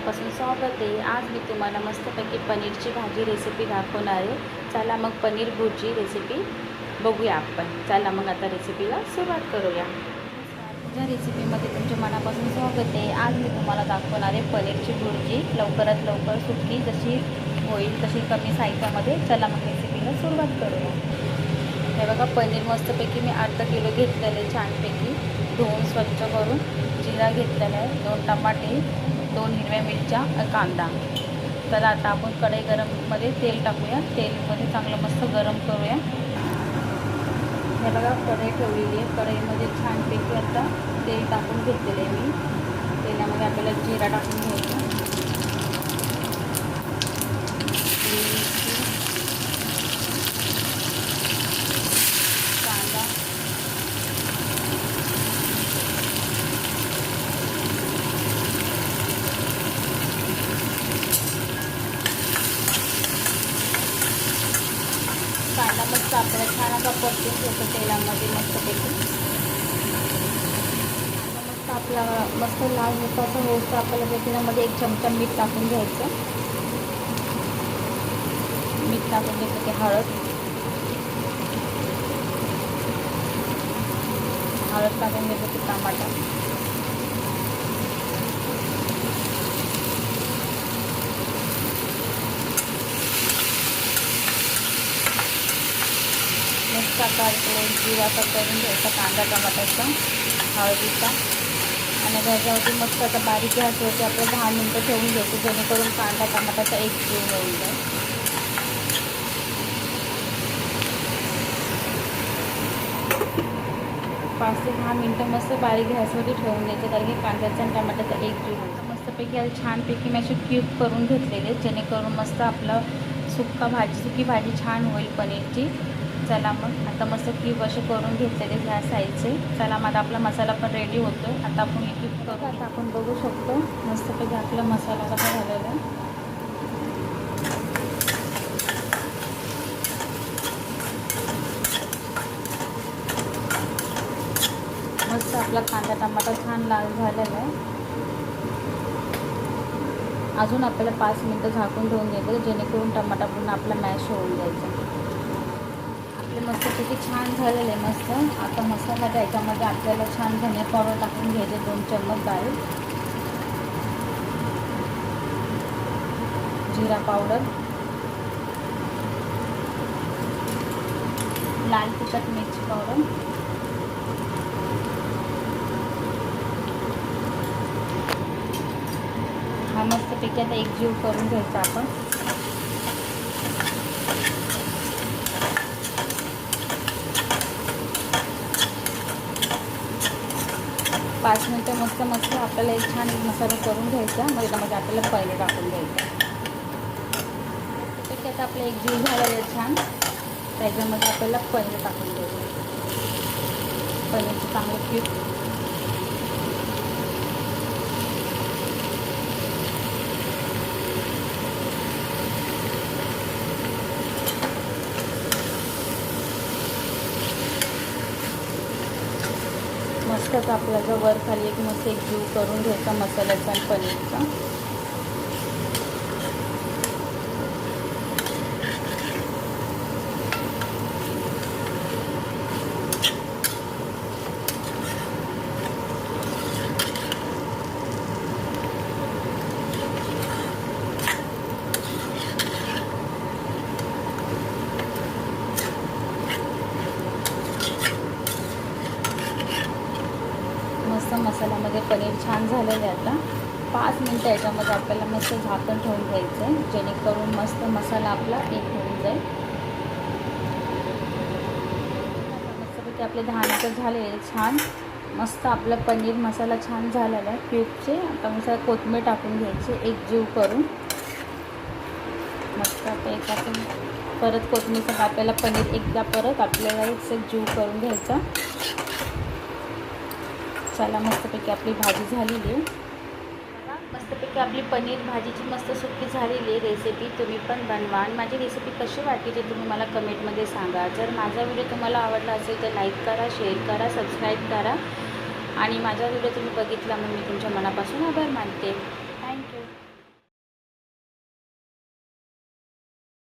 आज मी तुम्हाला मस्तपैकी पनीरची भाजी रेसिपी दाखवणार आहे. चला मग पनीर भुर्जी रेसिपी बघूया आपण. चला मग आता रेसिपीला सुरुवात करूया. ज्या रेसिपीमध्ये तुमच्या मनापासून स्वागत आहे. आज मी तुम्हाला दाखवणार आहे पनीरची भुर्जी. लवकरात लवकर सुटकी जशी होईल तशी कमी साहित्यामध्ये. चला मग रेसिपीला सुरुवात करूया. हे बघा पनीर मस्तपैकी मी अर्धा किलो घेतलेलं आहे छानपैकी. धुवून स्वच्छ करून जिरा घेतलेला आहे. दोन टमाटे दोन हिरव्या मिरच्या कांदा. तर आता आपण कढई गरममध्ये तेल टाकूया. तेलमध्ये चांगलं मस्त गरम करूया. हे बघा कढई ठेवलेली आहे. कढईमध्ये छानपैकी आता तेल टाकून घेतलेलं आहे मी. तेलामध्ये आपल्याला जिरा टाकून घ्यायचा मिरची, कांदा कांदा मस्त आपल्याला छान असा परतून घेतो तेलामध्ये मस्तपैकी. कांदा मस्त आपला मस्त लाल मिठाचा असं होतं आपल्याला त्या तेलामध्ये एक चमचा मीठ टाकून घ्यायचं. मीठ टाकून घ्यायचं ते हळद. हळद टाकून घ्यायचं ते टमाटा मस्त आता इकडे जिरा असा करून घ्यायचा कांदा टमाट्याचा हळदीचा. आणि त्याच्यावरती मस्त आता बारीक गॅसवरती आपलं दहा मिनटं ठेवून घ्यायचं जेणेकरून कांदा टमाट्याचा एक जीव होऊन जाईल. पाच ते दहा मिनटं मस्त बारीक गॅसवरती ठेवून द्यायचं कारण की कांद्याचा आणि टमाट्याचा एक जीव मस्तपैकी आज छानपैकी मी असे क्यूब करून घेतलेले जेणेकरून मस्त आपलं सुक्का भाजी सुकी भाजी छान होईल पनीरची. चला मग. आता मस्त क्यूब असे करून घेतलेले ह्या साईजचे चला मग आता आपला मसाला पण रेडी होतो. आता आपण हे क्यूब करू आता आपण बघू शकतो. मस्तपैकी आपला मसाला कसा झालेला. आहे मस्त आपला कांदा टमाटा छान लाल झालेला आहे. अजून आपल्याला पाच मिनटं झाकून ठेवून द्यायचं जेणेकरून टमाटा पूर्ण आपला मॅश होऊन जायचा. मस्त मस्तपैकी छान झालेलं आहे मस्त. आता मसाला त्याच्यामध्ये आपल्याला छान धने पावडर टाकून घ्यायचे दोन चम्मच डाळी जिरा पावडर. लाल तिखट मिरची पावडर. हा मस्तपैकी आता एक जीव करून घ्यायचा आपण. पाच मिनटं मस्त मस्त आपल्याला एक छान मसाला करून घ्यायचा. मग त्यामध्ये आपल्याला पहिले टाकून घ्यायचं. मस्तपैकी आता आपलं एक जीव झालेलं आहे छान. त्याच्यामध्ये आपल्याला पनीर टाकून घ्यायचं. पनीरचं चांगलं क्यूब तसंच आपला जो वर खाली एक मस्त एक जीव करून घ्यायचा मसाल्याचा आणि पनीरचा मस्त मसाल्यामध्ये पनीर छान झालेलं आहे आता. पाच मिनटं याच्यामध्ये आपल्याला मस्त झाकण ठेवून घ्यायचं आहे. जेणेकरून मस्त मसाला आपला एक होऊन जाईल. मस्तपैकी आपले दहा मिनटं झालेले छान. मस्त आपला पनीर मसाला छान झालेला आहे. क्यूबचे आता मसाला कोथिंबीर टाकून घ्यायची एक जीव करून. मस्त आता एक आपण परत कोथमीरचा आपल्याला पनीर एकदा परत आपल्याला एक जीव करून घ्यायचा. चला मस्तपैकी आपली भाजी झालेली. आहे मस्तपैकी आपली पनीर भाजीची मस्त सुकी झालेली आहे रेसिपी तुम्ही पण बनवा. आणि माझी रेसिपी कशी वाटली ते तुम्ही मला कमेंटमध्ये सांगा. जर माझा व्हिडिओ तुम्हाला आवडला असेल तर लाईक करा शेअर करा सबस्क्राईब करा. आणि माझा व्हिडिओ तुम्ही बघितला मग मी तुमच्या मनापासून आभार मानते. थँक्यू